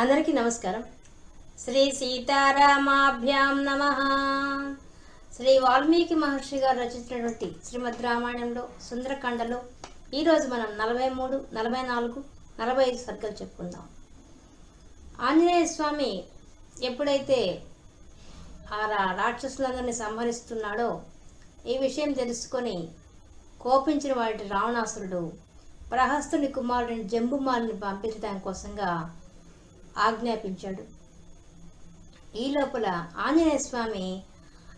అందరికీ నమస్కారం. శ్రీ సీతారామాభ్యాం నమ. శ్రీ వాల్మీకి మహర్షి గారు రచించినటువంటి శ్రీమద్ రామాయణంలో సుందరకాండలో ఈరోజు మనం నలభై మూడు నలభై నాలుగు నలభై ఐదు సర్గలు చెప్పుకుందాం. ఆంజనేయ స్వామి ఎప్పుడైతే ఆ రాక్షసులందరినీ సంహరిస్తున్నాడో ఈ విషయం తెలుసుకొని కోపించిన వాటి రావణాసురుడు ప్రహస్తుని కుమారుడిని జంబుమాలిని పంపించడం కోసంగా ఆజ్ఞాపించాడు. ఈ లోపల ఆంజనేయ స్వామి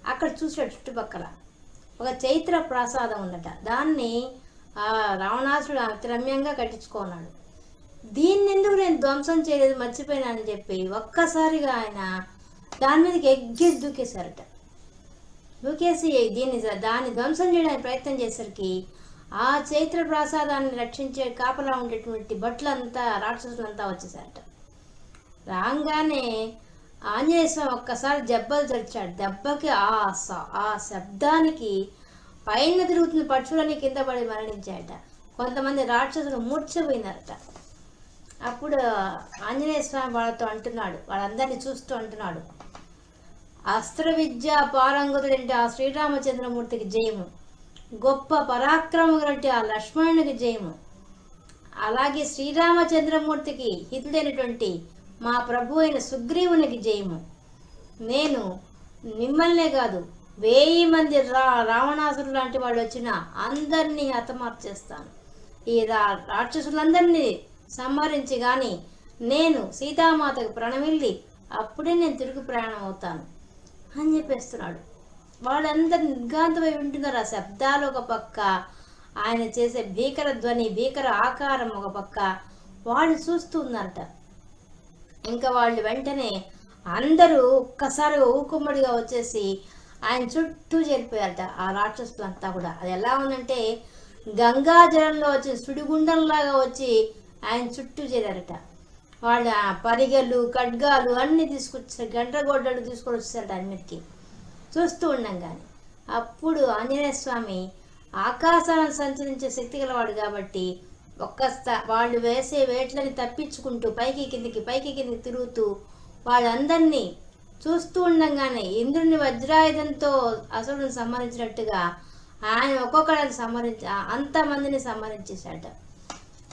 అక్కడ చూసాడు చుట్టుపక్కల. ఒక చైత్ర ప్రాసాదం ఉందట. దాన్ని రావణాసుడు అతిరమ్యంగా కట్టించుకున్నాడు. దీన్ని ఎందుకు నేను ధ్వంసం చేయలేదు మర్చిపోయినానని చెప్పి ఒక్కసారిగా ఆయన దాని మీదకి ఎగ్గేసి దూకేశారట. దూకేసి దీన్ని దాన్ని ధ్వంసం చేయడానికి ప్రయత్నం చేసరికి ఆ చైత్ర ప్రాసాదాన్ని రక్షించే కాపలా ఉండేటువంటి భట్లంతా రాక్షసులంతా వచ్చేసారట రాగానే ఆంజనేయ స్వామి ఒక్కసారి దెబ్బలు తెరిచాడు దెబ్బకి ఆ స- ఆ శబ్దానికి పైన తిరుగుతున్న పక్షులని కింద పడి మరణించాయట. కొంతమంది రాక్షసులు మూర్చిపోయినారట అప్పుడు ఆంజనేయ స్వామి వాళ్ళతో అంటున్నాడు. వాళ్ళందరినీ చూస్తూ అంటున్నాడు. అస్త్ర విద్య పారంగతుడంటే ఆ శ్రీరామచంద్రమూర్తికి జయము. గొప్ప పరాక్రమంటే ఆ లక్ష్మణునికి జయము. అలాగే శ్రీరామచంద్రమూర్తికి హితుడైనటువంటి మా ప్రభు అయిన సుగ్రీవునికి జయము. నేను మిమ్మల్నే కాదు వెయ్యి మంది రా రావణాసురు లాంటి వాళ్ళు వచ్చిన అందరినీ హతమార్చేస్తాను ఈ రా రాక్షసులందరినీ సంహరించి కానీ నేను సీతామాతకు ప్రణమిల్లి అప్పుడే నేను తిరుగు ప్రయాణం అవుతాను అని చెప్పేస్తున్నాడు. వాళ్ళందరూ నిర్గాంతమై వింటున్నారు ఆ శబ్దాలు ఒక పక్క ఆయన చేసే భీకర ధ్వని భీకర ఆకారం ఒక పక్క. వాళ్ళు చూస్తూ ఉన్నారట. ఇంకా వాళ్ళు వెంటనే అందరూ ఒక్కసారి ఊకుమ్మడిగా వచ్చేసి ఆయన చుట్టూ చేరిపోయారట ఆ రాక్షసులంతా కూడా. అది ఎలా ఉందంటే గంగా జలంలో వచ్చి సుడిగుండంలాగా వచ్చి ఆయన చుట్టూ చేరారట. వాళ్ళ పరిగెలు ఖడ్గాలు అన్నీ తీసుకొచ్చారు గండ్రగొడ్డలు తీసుకొని వచ్చారట అన్నిటికీ. చూస్తూ ఉండం కానీ అప్పుడు ఆంజనేయ స్వామి ఆకాశాలను సంచరించే శక్తి గలవాడు కాబట్టి ఒక్క వాళ్ళు వేసే వేట్లని తప్పించుకుంటూ పైకి కిందికి పైకి కిందికి తిరుగుతూ వాళ్ళందరినీ చూస్తూ ఉండంగానే ఇంద్రుని వజ్రాయుధంతో అసురుని సంహరించినట్టుగా ఆయన ఒక్కొక్కడిని సంహరించి అంతమందిని సంహరించేశాట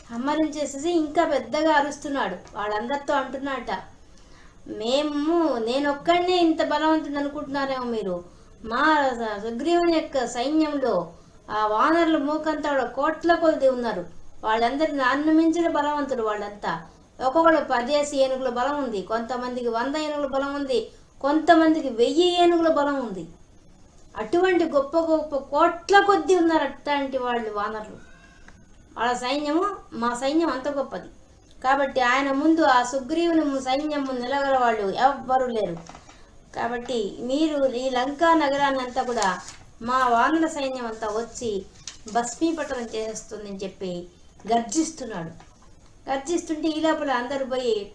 సంహరించేసేసి ఇంకా పెద్దగా అరుస్తున్నాడు. వాళ్ళందరితో అంటున్నాట మేము నేను ఒక్కడినే ఇంత బలవంతుడు అనుకుంటున్నారేమో మీరు. మా సుగ్రీవుని యొక్క సైన్యంలో ఆ వానరులు మూకంతా కూడా కోట్ల కొలది ఉన్నారు. వాళ్ళందరి నన్ను మించిన బలవంతుడు వాళ్ళంతా. ఒక్కొక్కడు పదేసి ఏనుగుల బలం ఉంది కొంతమందికి వంద ఏనుగుల బలం ఉంది కొంతమందికి వెయ్యి ఏనుగుల బలం ఉంది. అటువంటి గొప్ప గొప్ప కోట్ల కొద్ది ఉన్నారు అట్లాంటి వాళ్ళు వానరులు. వాళ్ళ సైన్యము మా సైన్యం అంత గొప్పది. కాబట్టి ఆయన ముందు ఆ సుగ్రీవుని సైన్యం ముందు నిలగల వాళ్ళు ఎవ్వరూ లేరు. కాబట్టి మీరు ఈ లంకా నగరాన్ని అంతా కూడా మా వానర సైన్యం అంతా వచ్చి భస్మీపట్టణం చేసేస్తుందని చెప్పి గర్జిస్తున్నాడు. గర్జిస్తుంటే ఈ లోపల అందరూ పోయి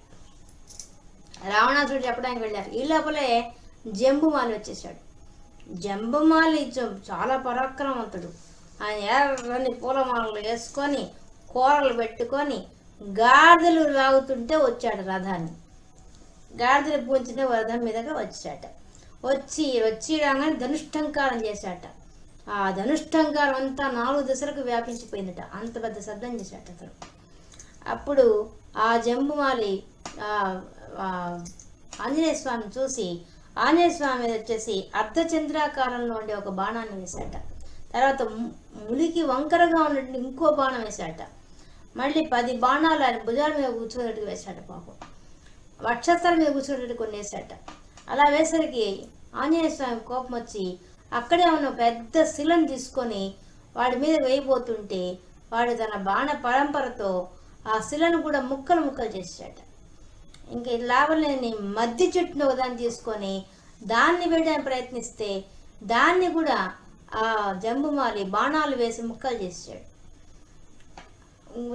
రావణాసుడు చెప్పడానికి వెళ్ళారు. ఈ లోపలే జంబుమాలి వచ్చేసాడు. జంబుమాలి చాలా పరాక్రమవంతుడు. ఆయన ఎర్రని పూలమాలలు వేసుకొని కూరలు పెట్టుకొని గాడిదలు లాగుతుంటే వచ్చాడు రథాన్ని. గాడిదలు పూంచిన రథం మీదగా వచ్చాట. వచ్చి వచ్చి రాగానే ధనుష్టంకారం చేశాట. ఆ ధనుష్టంకారం అంతా నాలుగు దశలకు వ్యాపించిపోయిందట. అంత పెద్ద శబ్దం చేశాట అతను. అప్పుడు ఆ జంబుమాలి ఆంజనేయ స్వామిని చూసి ఆంజనేయ స్వామి మీద వచ్చేసి అర్ధచంద్రాకారంలో ఉండే ఒక బాణాన్ని వేశాట తర్వాత ము- ములికి వంకరగా ఉన్నట్టు ఇంకో బాణం వేశాట మళ్ళీ పది బాణాలు ఆయన భుజాల మీద కూర్చున్నట్టు వేశాట పాపం. వక్షస్థల మీద కూర్చున్నట్టు కొన్ని వేశాట అలా వేసరికి ఆంజనేయ స్వామి కోపం వచ్చి అక్కడే ఉన్న పెద్ద శిలను తీసుకొని వాడి మీద వేయబోతుంటే వాడు తన బాణ పరంపరతో ఆ శిలను కూడా ముక్కలు ముక్కలు చేసాట ఇంకా లాభలేని మధ్య చెట్టును ఒకదాన్ని తీసుకొని దాన్ని వేయడానికి ప్రయత్నిస్తే దాన్ని కూడా ఆ జంబుమాలి బాణాలు వేసి ముక్కలు చేసాడు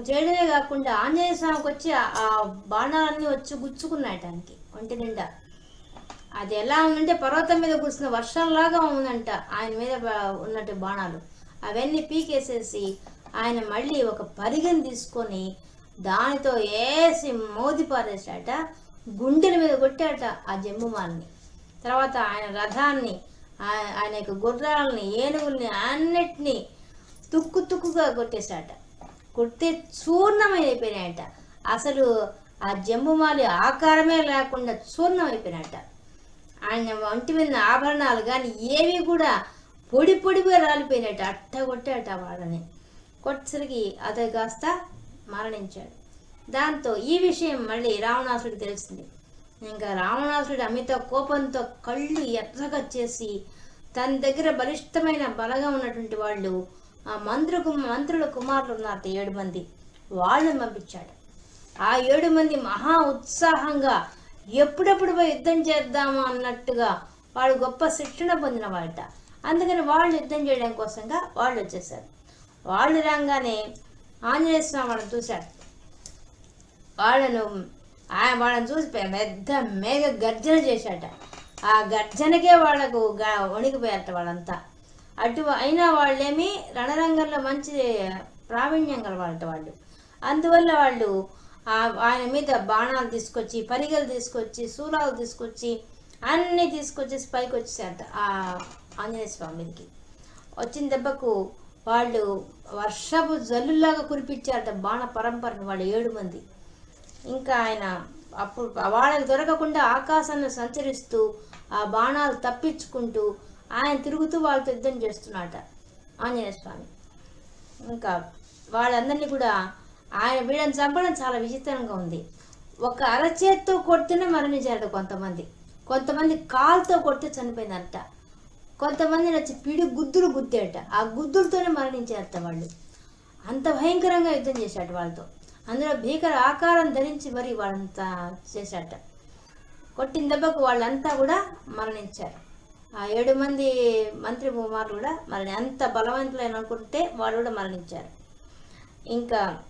చేయడమే కాకుండా ఆంజనేయ స్వామికి వచ్చి ఆ- ఆ బాణాలన్నీ వచ్చి గుచ్చుకున్నాయి దానికి ఒంటి నిండా. అది ఎలా ఉందంటే పర్వతం మీద కురిసిన వర్షంలాగా ఉందంట ఆయన మీద ఉన్నట్టు బాణాలు. అవన్నీ పీకేసేసి ఆయన మళ్ళీ ఒక పరిగని తీసుకొని దానితో వేసి మోది పారేసాట గుండెల మీద కొట్టాట ఆ జంబుమాలని తర్వాత ఆయన రథాన్ని ఆయన యొక్క గుర్రాలని ఏనుగుల్ని అన్నిటినీ తుక్కు తుక్కుగా కొట్టేశాట కొడితే చూర్ణమైపోయినాయట. అసలు ఆ జంబుమాలి ఆకారమే లేకుండా చూర్ణం అయిపోయినట్ట ఆయన వంటి మీద ఆభరణాలు కానీ ఏవి కూడా పొడి పొడిగా రాలిపోయినట్టు అట్ట కొట్టాట వాళ్ళని కొట్టసరికి అతడు కాస్త మరణించాడు. దాంతో ఈ విషయం మళ్ళీ రావణాసుడికి తెలిసింది ఇంకా రావణాసుడు అమిత కోపంతో కళ్ళు ఎర్రగా చేసి తన దగ్గర బలిష్టమైన బలగా ఉన్నటువంటి వాళ్ళు ఆ మంత్రుకు మంత్రుల కుమారులు ఉన్నారు ఏడు మంది. వాళ్ళని పంపించాడు. ఆ ఏడు మంది మహా ఉత్సాహంగా ఎప్పుడెప్పుడు పోయి యుద్ధం చేద్దాము అన్నట్టుగా వాళ్ళు గొప్ప శిక్షణ పొందిన వాళ్ళట అందుకని వాళ్ళు యుద్ధం చేయడం కోసంగా వాళ్ళు వచ్చేసారు వాళ్ళు రాగానే ఆంజనేయ స్వామి వాళ్ళని చూశాడు. వాళ్ళను ఆయన వాళ్ళని చూసి పెద్ద మేఘ గర్జన చేశాట ఆ గర్జనకే వాళ్ళకు గ- వణికిపోయారట వాళ్ళంతా. అటు అయినా వాళ్ళేమి రణరంగంలో మంచి ప్రావీణ్యం గల వాళ్ళట వాళ్ళు. అందువల్ల వాళ్ళు ఆయన మీద బాణాలు తీసుకొచ్చి పరిగెలు తీసుకొచ్చి శూలాలు తీసుకొచ్చి అన్నీ తీసుకొచ్చేసి పైకి వచ్చేసారట ఆ ఆంజనేయ స్వామి మీదకి. వచ్చిన దెబ్బకు వాళ్ళు వర్షపు జల్లులాగా కురిపించారట బాణ పరంపరను వాళ్ళు ఏడు మంది. ఇంకా ఆయన అప్పుడు వాళ్ళకి దొరకకుండా ఆకాశాన్ని సంచరిస్తూ ఆ బాణాలు తప్పించుకుంటూ ఆయన తిరుగుతూ వాళ్ళతో యుద్ధం చేస్తున్నట ఆంజనేయ స్వామి. ఇంకా వాళ్ళందరినీ కూడా ఆయన వీళ్ళని చంపడం చాలా విచిత్రంగా ఉంది. ఒక అరచేత్తో కొడితేనే మరణించారట కొంతమంది. కొంతమంది కాలుతో కొడితే చనిపోయిందట. కొంతమంది వచ్చి పిడి గుద్దులు గుద్దేట ఆ గుద్దులతోనే మరణించారట వాళ్ళు. అంత భయంకరంగా యుద్ధం చేశాడు వాళ్ళతో. అందులో భీకర ఆకారం ధరించి మరి వాళ్ళంతా చేశాట కొట్టిన దెబ్బకు వాళ్ళంతా కూడా మరణించారు. ఆ ఏడు మంది మంత్రి కుమారులు కూడా మరణి అంత బలవంతులైన అనుకుంటే వాళ్ళు కూడా మరణించారు. ఇంకా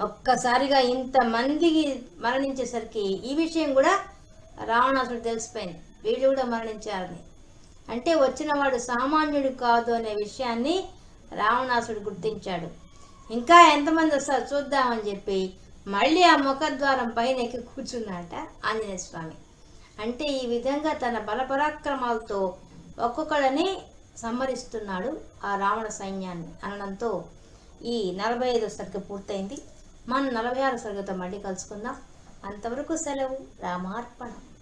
ఒక్కసారిగా ఇంతమందికి మరణించేసరికి ఈ విషయం కూడా రావణాసుడు తెలిసిపోయింది. వీళ్ళు కూడా మరణించారని. అంటే వచ్చినవాడు సామాన్యుడు కాదు అనే విషయాన్ని రావణాసుడు గుర్తించాడు. ఇంకా ఎంతమంది వస్తారు చూద్దామని చెప్పి మళ్ళీ ఆ ముఖద్వారం పైన ఎక్కి కూర్చున్నాట ఆంజనేయ స్వామి. అంటే ఈ విధంగా తన బలపరాక్రమాలతో ఒక్కొక్కళ్ళని సంహరిస్తున్నాడు ఆ రావణ సైన్యాన్ని అనడంతో ఈ నలభై ఐదో సరికి పూర్తయింది. మనం నలభై ఆరు సర్గతో మళ్ళీ కలుసుకుందాం. అంతవరకు సెలవు రామార్పణం.